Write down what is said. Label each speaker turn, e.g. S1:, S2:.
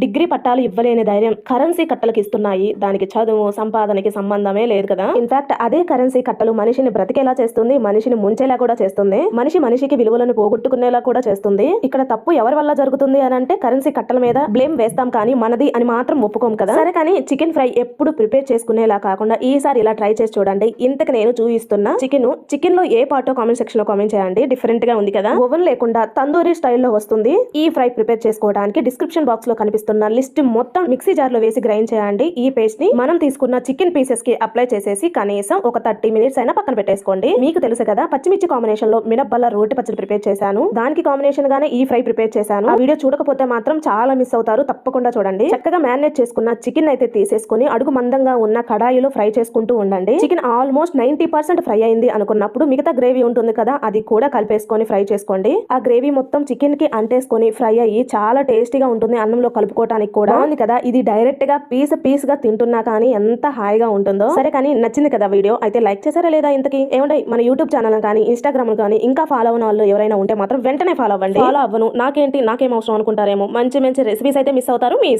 S1: Degree పట్టాలు ఇవ్వలేని ధైర్యం కరెన్సీ కట్టలకు ఇస్తున్నాయి. దానికి చదువు సంపాదనకి సంబంధమే లేదు కదా. ఇన్ఫాక్ట్ అదే కరెన్సీ కట్టలు మనిషిని బ్రతికేలా చేస్తుంది మనిషిని ముంచేలా కూడా చేస్తుంది మనిషి మనిషికి విలువలను పోగొట్టుకునేలా కూడా చేస్తుంది. ఇక్కడ తప్పు ఎవరి వల్ల జరుగుతుంది అని అంటే కరెన్సీ కట్టల మీద బ్లేమ్ వేస్తాం కానీ మనది అని మాత్రం ఒప్పుకోం కదా. సరే కానీ చికెన్ ఫ్రై ఎప్పుడు ప్రిపేర్ చేసుకునేలా కాకుండా ఈసారి ఇలా ట్రై చేసి చూడండి. ఇంతకు నేను చూపిస్తున్న చికెన్ చికెన్లో ఏ పార్టో కామెంట్ సెక్షన్లో కామెంట్ చేయండి. డిఫరెంట్గా ఉంది కదా. ఓవెన్ లేకుండా తందూరి స్టైల్లో వస్తుంది. ఈ ఫ్రై ప్రిపేర్ చేసుకోవడానికి డిస్క్రిప్షన్ బాక్స్లో కనిపిస్తుంది చూపిస్తున్న లిస్ట్ మొత్తం మిక్సీ జార్లో వేసి గ్రైండ్ చేయండి. ఈ పేస్ట్ని మనం తీసుకున్న చికెన్ పీసెస్కి అప్లై చేసేసి కనీసం ఒక థర్టీ మినిట్స్ అయినా పక్కన పెట్టేసుకోండి. మీకు తెలుసు కదా పచ్చిమిర్చి కాంబినేషన్లో మినపల్ల రోటి పచ్చడి ప్రిపేర్ చేశాను. దానికి కాంబినేషన్ గానే ఈ ఫ్రై ప్రిపేర్ చేశాను. ఆ వీడియో చూడకపోతే మాత్రం చాలా మిస్ అవుతారు తప్పకుండా చూడండి. చక్కగా మ్యారినేట్ చేసుకున్న చికెన్ అయితే తీసేసుకుని అడుగు మందంగా ఉన్న కడాయిలో ఫ్రై చేసుకుంటూ ఉండండి. Chicken almost ninety percent fry అయింది అనుకున్నప్పుడు మిగతా గ్రేవీ ఉంటుంది కదా అది కూడా కలిపేసుకొని ఫ్రై చేసుకోండి. ఆ గ్రేవీ మొత్తం చికెన్కి అంటేసుకొని ఫ్రై అయ్యి చాలా టేస్టీగా ఉంటుంది అన్నంలో కలుపుకోవడానికి కూడా బాగుంది కదా? ఇది డైరెక్ట్గా పీస్ పీస్గా తింటున్నా కానీ ఎంత హాయిగా ఉంటుందో? సరే కానీ నచ్చింది కదా వీడియో? అయితే లైక్ చేశారా లేదా ఇంతకి? ఏమంటే మన యూట్యూబ్ ఛానల్ కానీ ఇన్స్టాగ్రామ్ కానీ ఇంకా ఫాలో అయిన వాళ్ళు ఎవరైనా ఉంటే మాత్రం వెంటనే ఫాలో అవ్వండి. ఫాలో అవ్వను. నాకేంటి? నాకేం అవసరం అనుకుంటారేమో? మంచి మంచి రెసిపీస్ అయితే మిస్ అవుతారు. మీ